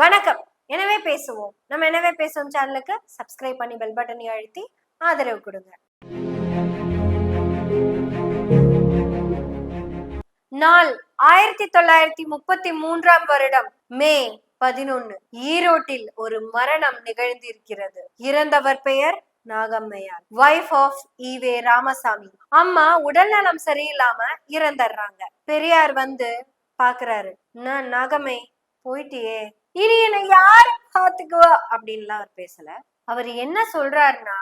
வணக்கம். எனவே பேசுவோம். நம்ம எனவே பேசுவோம் சேனலுக்கு சப்ஸ்கிரைப் பண்ணி பெல் பட்டனை அழுத்தி ஆதரவு கொடுங்க. நாள் ஆயிரத்தி தொள்ளாயிரத்தி முப்பத்தி மூன்றாம் வருடம் மே பதினொன்னு. ஈரோட்டில் ஒரு மரணம் நிகழ்ந்திருக்கிறது. இறந்தவர் பெயர் Nagammaiyar. Wife of EV Ramasamy. அம்மா உடல்நலம் சரியில்லாம இறந்துடுறாங்க பெரியார் வந்து பாக்குறாரு. நான் நாகம்மை போயிட்டியே. இனி என்னை யார் பாத்துக்குவா அப்படின்லாம் அவர் பேசல. அவர் என்ன சொல்றாருன்னா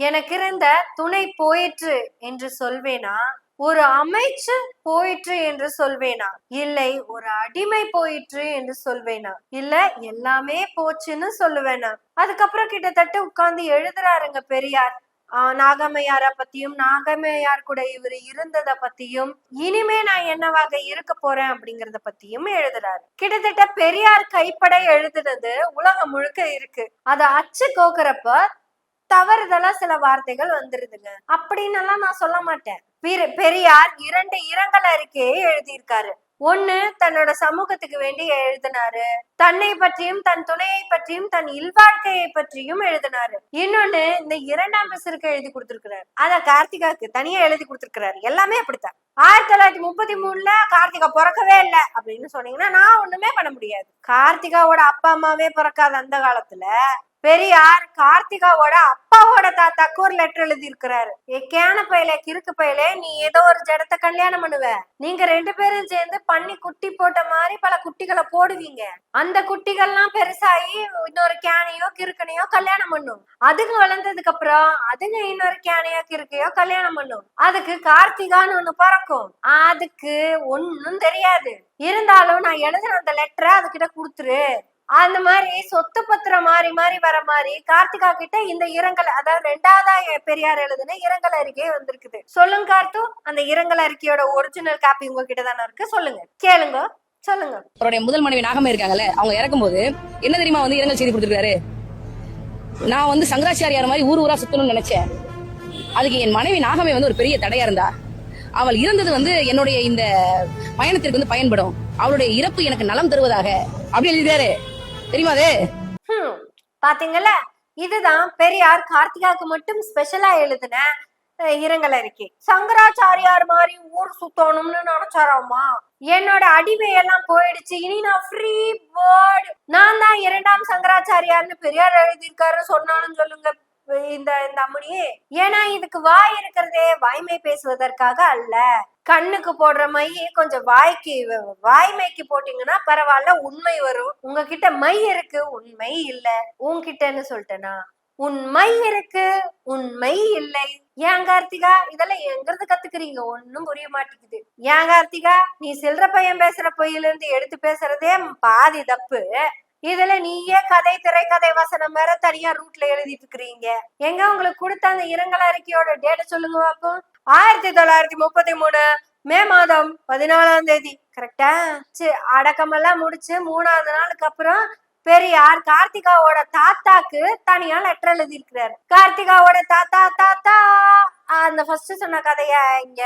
எனக்கு இருந்த துணை போயிற்று என்று சொல்வேனா? ஒரு அமைச்சு போயிற்று என்று சொல்வேனா? இல்லை ஒரு அடிமை போயிற்று என்று சொல்வேனா? இல்ல எல்லாமே போச்சுன்னு சொல்லுவேனா? அதுக்கப்புறம் கிட்டத்தட்ட உட்கார்ந்து எழுதுறாருங்க பெரியார். ஆஹ் நாகம்மையார பத்தியும் நாகம்மையார் கூட இவர் இருந்தத பத்தியும் இனிமே நான் என்னவாக இருக்க போறேன் அப்படிங்கறத பத்தியும் எழுதுறாரு. கிட்டத்தட்ட பெரியார் கைப்பட எழுதுனது உலகம் முழுக்க இருக்கு. அத அச்சு கோக்குறப்ப தவறுதலா சில வார்த்தைகள் வந்துருதுங்க. அப்படின்னு எல்லாம் நான் சொல்ல மாட்டேன். பெரியார் இரண்டு இரங்கல் அறிக்கையை எழுதியிருக்காரு. ஒண்ணு தன்னோட சமூகத்துக்கு வேண்டி எழுதினாரு. தன்னை பற்றியும் தன் துணையை பற்றியும் தன் இல்வாழ்க்கையை பற்றியும் எழுதினாரு. இன்னொன்னு இந்த இரண்டாம் பிசருக்கு எழுதி கொடுத்திருக்கிறாரு. அத கார்த்திகாக்கு தனியா எழுதி கொடுத்திருக்கிறாரு. எல்லாமே அப்படித்தான். ஆயிரத்தி தொள்ளாயிரத்தி முப்பத்தி மூணுல கார்த்திகா பிறக்கவே இல்லை அப்படின்னு சொன்னீங்கன்னா நான் ஒண்ணுமே பண்ண முடியாது. கார்த்திகாவோட அப்பா அம்மாவே பிறக்காத அந்த காலத்துல. பெரியார் கார்த்திகாவோட அப்பாவோட தாத்தாக்கு ஒரு லெட்டர் எழுதி இருக்கிறாரு ஏ கேன கிறுக்கு பையலே நீ ஏதோ ஒரு ஜடத்தை கல்யாணம் பண்ணுவ. நீங்க ரெண்டு பேரும் சேர்ந்து பண்ணி குட்டி போட்ட மாதிரி பல குட்டிகளை போடுவீங்க. அந்த குட்டிகள்லாம் பெருசாகி இன்னொரு கேனையோ கிறுக்கனையோ கல்யாணம் பண்ணும். அதுங்க வளர்ந்ததுக்கு அப்புறம் அதுங்க இன்னொரு கேனையோ கிறுக்கையோ கல்யாணம் பண்ணும். அதுக்கு கார்த்திகான்னு ஒண்ணு பிறக்கும். அதுக்கு ஒன்னும் தெரியாது. இருந்தாலும் நான் எழுதின அந்த லெட்டரை அதுகிட்ட கொடுத்துரு. அந்த மாதிரி சொத்து பத்திரம் மாறி மாறி வர மாதிரி கார்த்திகா கிட்ட இந்த இரங்கல் அதாவது ரெண்டாவதா பெரியார் எழுதுன இரங்கல் அறிக்கை வந்திருக்குது. சொல்லுங்க கார்த்து. அந்த இரங்கல் அறிக்கையோட ஒரிஜினல் காப்பி உங்ககிட்ட தானே இருக்கு. சொல்லுங்க. கேளுங்க. சொல்லுங்க. அவருடைய முதல் மனைவி நாகம் இருக்காங்கல்ல அவங்க இறக்கும் போது என்ன தெரியுமா வந்து இரங்கல் செய்தி கொடுத்துருக்காரு? நான் வந்து சங்கராச்சாரியார் மாதிரி ஊர் ஊரா சுத்தணும்னு நினைச்சேன். அதுக்கு என் மனைவி நாகமே வந்து ஒரு பெரிய தடையா இருந்தா. அவள் இறந்தது வந்து என்னுடைய இந்த பயணத்திற்கு வந்து பயன்படும். அவளுடைய இறப்பு எனக்கு நலம் தருவதாக. அப்படி எழுதிட்டாரு. தெரியுமா அது பாத்தீங்கல்ல இதுதான் பெரியார் கார்த்திகாக்கு மட்டும் ஸ்பெஷலா எழுதின இரங்கல் அறிக்கை. சங்கராச்சாரியார் மாதிரி ஊர் சுத்தணும்னு நினைச்சாராமா? என்னோட அடிமை எல்லாம் போயிடுச்சு. இனி நான் ஃப்ரீ பேர்டு நான் தான் இரண்டாம் சங்கராச்சாரியார்னு பெரியார் எழுதியிருக்காருன்னு சொன்னாலும் சொல்லுங்க. இந்த இந்த அம்மனியே ஏன்னா இதுக்கு வாய் இருக்கிறதே வாய்மை பேசுவதற்காக அல்ல. கண்ணுக்கு போடுற மை கொஞ்சம் வாய்க்கு வாய்மைக்கு போட்டீங்கன்னா பரவாயில்ல உண்மை வரும். உங்ககிட்ட மை இருக்கு உண்மை இல்ல. உன்கிட்டன்னு சொல்லிட்டேனா? உண்மை இருக்கு உண்மை இல்லை. ஏன் கார்த்திகா? இதெல்லாம் எங்கிருந்து கத்துக்கிறீங்க? ஒண்ணும் புரிய மாட்டேங்குது. ஏன் கார்த்திகா? நீ சில்லற பையன் பேசுற பொய்யில இருந்து எடுத்து பேசுறதே பாதி தப்பு. இதுல நீயே கதை திரைக்கதை வசனம் வேற தனியா ரூட்ல எழுதிட்டு இருக்கிறீங்க எங்க உங்களுக்கு கொடுத்த அந்த இரங்கல் அறிக்கையோட டேட்டை சொல்லுங்க பாப்போம். ஆயிரத்தி தொள்ளாயிரத்தி முப்பத்தி மூணு மே மாதம் பதினாலாம் தேதி கரெக்டா சரி அடக்கமெல்லாம் முடிச்சு மூணாவது நாளுக்கு அப்புறம் பெரியார் கார்த்திகாவோட தாத்தாக்கு தனியா லெட்டர் எழுதி இருக்கிறாரு கார்த்திகாவோட தாத்தா தாத்தா அந்த ஃபர்ஸ்ட் சொன்ன கதைய? இங்க.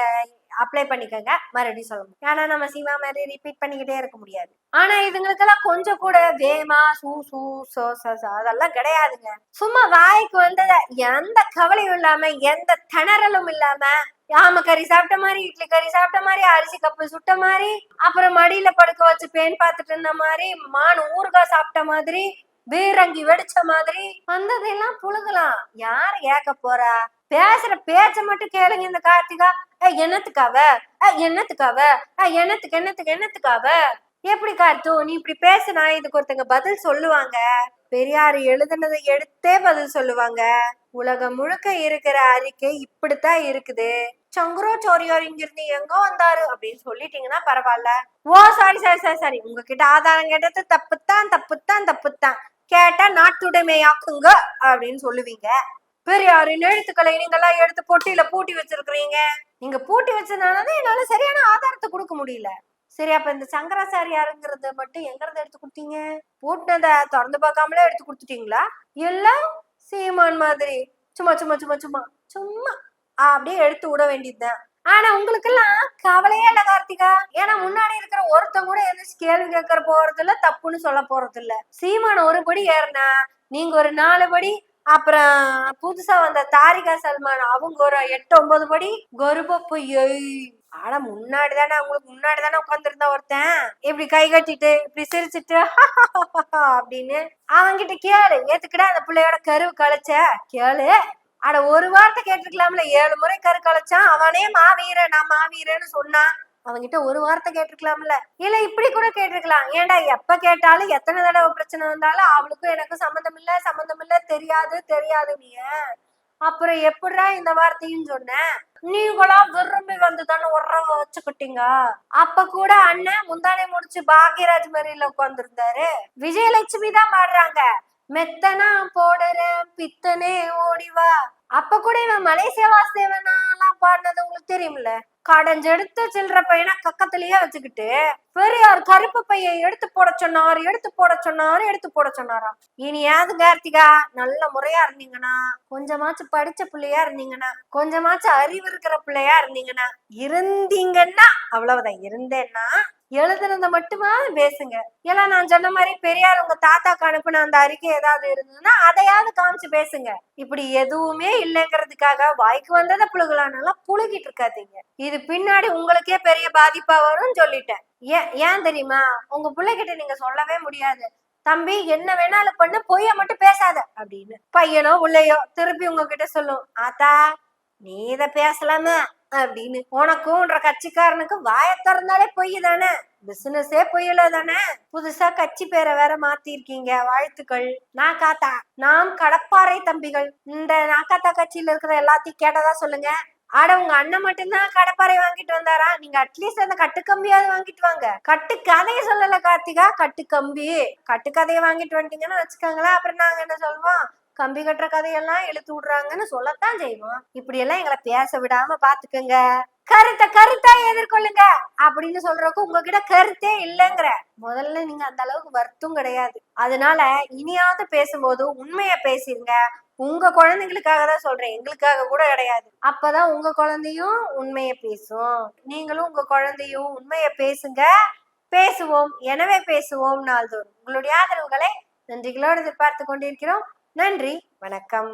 அப்ளை பண்ணிக்கோங்க. மறுபடியும் சொல்லணும் ஏன்னா நம்ம சினிமா மாதிரி ரிப்பீட் பண்ணிக்கிட்டே இருக்க முடியாது. ஆனா இதுங்களுக்கெல்லாம் கொஞ்சம் கூட வேமா சூ சூ சோ அதெல்லாம் கிடையாதுங்க. சும்மா வாய்க்கு வந்தத எந்த கவலையும் இல்லாம எந்த திணறலும் இல்லாம ஆம கறி சாப்பிட்ட மாதிரி இட்லி கறி சாப்பிட்ட மாதிரி அரிசி கப்பு சுட்ட மாதிரி அப்புறம் மடியில படுக்க வச்சு பேன் பார்த்துட்டு இருந்த மாதிரி மான் ஊறுகாய் சாப்பிட்ட மாதிரி பீரங்கி வெடிச்ச மாதிரி வந்ததெல்லாம் புழுகலாம். யார் ஏக்க போறா? பேசுற பேச்ச மட்டும் கேளுங்க இந்த கார்த்திகா. ஏய், என்னத்துக்காவ ஏய், என்னத்துக்காவ ஏய், என்னத்துக்கு என்னத்துக்கு என்னத்துக்காவ எப்படி கார்த்து நீ இப்படி பேசுனா இதுக்கு ஒருத்தங்க பதில் சொல்லுவாங்க. பெரியார் எழுதுனதை எடுத்தே பதில் சொல்லுவாங்க. உலகம் முழுக்க இருக்கிற அறிக்கை இப்படித்தான் இருக்குது. சங்கரோ சோரியோர் இங்கிருந்து எங்க வந்தாரு அப்படின்னு சொல்லிட்டீங்கன்னா பரவாயில்ல. Oh sorry sorry sorry sorry உங்ககிட்ட ஆதாரம் கேட்டது தப்புத்தான் தப்புத்தான் தப்புத்தான். கேட்டா நாட்டுடைமையாக்குங்க அப்படின்னு சொல்லுவீங்க. பெரியாரின் எழுத்துக்களை நீங்கெல்லாம் எடுத்து பொட்டியில பூட்டி வச்சிருக்கிறீங்க? நீங்க பூட்டி வச்சதுனாலதான் என்னால சரியான ஆதாரத்தை கொடுக்க முடியல. சரி அப்ப இந்த சங்கராச்சாரியாருங்கிறத மட்டும் எங்கிறத எடுத்து கொடுத்தீங்க? பூட்டினத திறந்து பார்க்காமலே எடுத்து கொடுத்துட்டீங்களா? எல்லாம் சீமான் மாதிரி. சும்மா சும்மா சும்மா சும்மா சும்மா. அப்படியே எடுத்து விட வேண்டியதுதான். ஆனா உங்களுக்கெல்லாம் கவலையே இல்ல கார்த்திகா. ஏன்னா முன்னாடி இருக்கிற ஒருத்தன் கூட எந்திரிச்சு கேள்வி கேட்கற போறது இல்ல தப்புன்னு சொல்ல போறது இல்ல சீமான் ஒரு படி ஏறினா நீங்க ஒரு நாலு படி அப்புறம் புதுசா வந்த தாரிகா சல்மான் அவங்க ஒரு எட்டு ஒன்பது படி கருப்பப்பு ஆனா முன்னாடி தானே அவங்களுக்கு முன்னாடி தானே உட்காந்துருந்தா ஒருத்தன். இப்படி கை கட்டிட்டு இப்படி சிரிச்சிட்டு அப்படின்னு அவன்கிட்ட கேளு. ஏத்துக்கிட்ட அந்த பிள்ளையோட கருவு கலைச்ச கேளு. ஆட ஒரு வார்த்தை கேட்டிருக்கலாம்ல ஏழு முறை கரு கழிச்சான் அவனே மாவீரன் நான் மாவீரன்னு சொன்னான். அவன்கிட்ட ஒரு வார்த்தை கேட்டிருக்கலாம்ல. இல்ல இப்படி கூட கேட்டிருக்கலாம். ஏன்டா எப்ப கேட்டாலும் எத்தனை தடவை பிரச்சனை வந்தாலும் அவளுக்கும் எனக்கும் சம்மந்தம் இல்ல சம்மந்தம் இல்ல தெரியாது தெரியாது நீ. அப்புறம் எப்படிடா இந்த வார்த்தையும் சொன்ன? நீங்களா விரும்பி வந்து தானே உறவ வச்சுக்கிட்டீங்க. அப்ப கூட அண்ணன் முந்தானை முடிச்சு பாக்யராஜ் மாதிரில உட்காந்துருந்தாரு விஜயலட்சுமி தான் பாடுறாங்க. மெத்தனா போடுறேன் பித்தனே ஓடிவா அப்ப கூட இவன் மலேசியா வாசுதேவனாலாம் பாடினது உங்களுக்கு தெரியும்ல? கடைஞ்செடுத்து சில்லற பையனை கக்கத்திலேயே வச்சுக்கிட்டு பெரியார் கருப்பு பையை எடுத்து போட சொன்னார் எடுத்து போட சொன்னார் எடுத்து போட சொன்னாராம் ஏது கார்த்திகா நல்ல முறையா இருந்தீங்கன்னா கொஞ்சமாச்சும் படிச்ச பிள்ளையா இருந்தீங்கன்னா கொஞ்சமாச்சும் அறிவு இருக்கிற பிள்ளையா இருந்தீங்கன்னா இருந்தீங்கன்னா அவ்வளவுதான். இருந்தேன்னா எழுதுனதை மட்டுமா பேசுங்க. ஏன்னா நான் சொன்ன மாதிரி பெரியார் உங்க தாத்தாக்கு அனுப்புன அந்த அறிக்கை ஏதாவது இருந்ததுன்னா அதையாவது காமிச்சு பேசுங்க. இப்படி எதுவுமே இல்லைங்கிறதுக்காக வாய்க்கு வந்ததை புழுகலானாலும் புழுகிட்டு இருக்காதீங்க. இது பின்னாடி உங்களுக்கே பெரிய பாதிப்பா வரும்னு சொல்லிட்டேன். ஏன் ஏன் தெரியுமா? உங்க பிள்ளைகிட்ட நீங்க சொல்லவே முடியாது. தம்பி என்ன வேணாலும் பண்ணு பொய்ய மட்டும் பேசாத அப்படின்னு. பையனோ உள்ளையோ திருப்பி உங்ககிட்ட சொல்லும் ஆத்தா நீ இத பேசலாமா? அப்படின்னு. உனக்கும்ன்ற கட்சிக்காரனுக்கு வாய திறந்தாலே பொய் தானே பிசினஸே பொய்யல தானே புதுசா கட்சி பேரை வேற மாத்திருக்கீங்க வாழ்த்துக்கள். நான் காத்தா நாம் கடப்பாறை தம்பிகள். இந்த நாக்காத்தா கட்சியில இருக்கிற எல்லாத்தையும் கேட்டதா சொல்லுங்க. ஆட உங்க அண்ணன் மட்டும்தான் கடப்பாறை வாங்கிட்டு வந்தாரா? நீங்க அட்லீஸ்ட் அந்த கட்டுக்கம்பியாவது வாங்கிட்டு வாங்க. கட்டு கதையை சொல்லல கார்த்திகா. கட்டு கம்பி. கட்டு கதையை வாங்கிட்டு வந்துட்டீங்கன்னு வச்சுக்கோங்களேன். அப்புறம் நாங்க என்ன சொல்லுவோம் கம்பி கட்டுற கதையெல்லாம் இழுத்து விடுறாங்கன்னு சொல்லத்தான் செய்வோம் இப்படி எல்லாம் எங்களை பேச விடாம பாத்துக்கோங்க. கருத்தை கருத்தா எதிர்கொள்ளுங்க அப்படின்னு சொல்றதுக்கு உங்ககிட்ட கருத்தே இல்லைங்கிற. முதல்ல நீங்க அந்த அளவுக்கு வருத்தம் கிடையாது. அதனால இனியாவது பேசும்போது உண்மைய பேசிருங்க. உங்க குழந்தைங்களுக்காக தான் சொல்றேன். எங்களுக்காக கூட கிடையாது. அப்பதான் உங்க குழந்தையும் உண்மைய பேசும். நீங்களும் உங்க குழந்தையும் உண்மைய பேசுங்க. பேசுவோம். எனவே பேசுவோம் நாள்தோறும். உங்களுடைய ஆதரவுகளை நன்றிகளோடு எதிர்பார்த்து கொண்டிருக்கிறோம். நன்றி. வணக்கம்.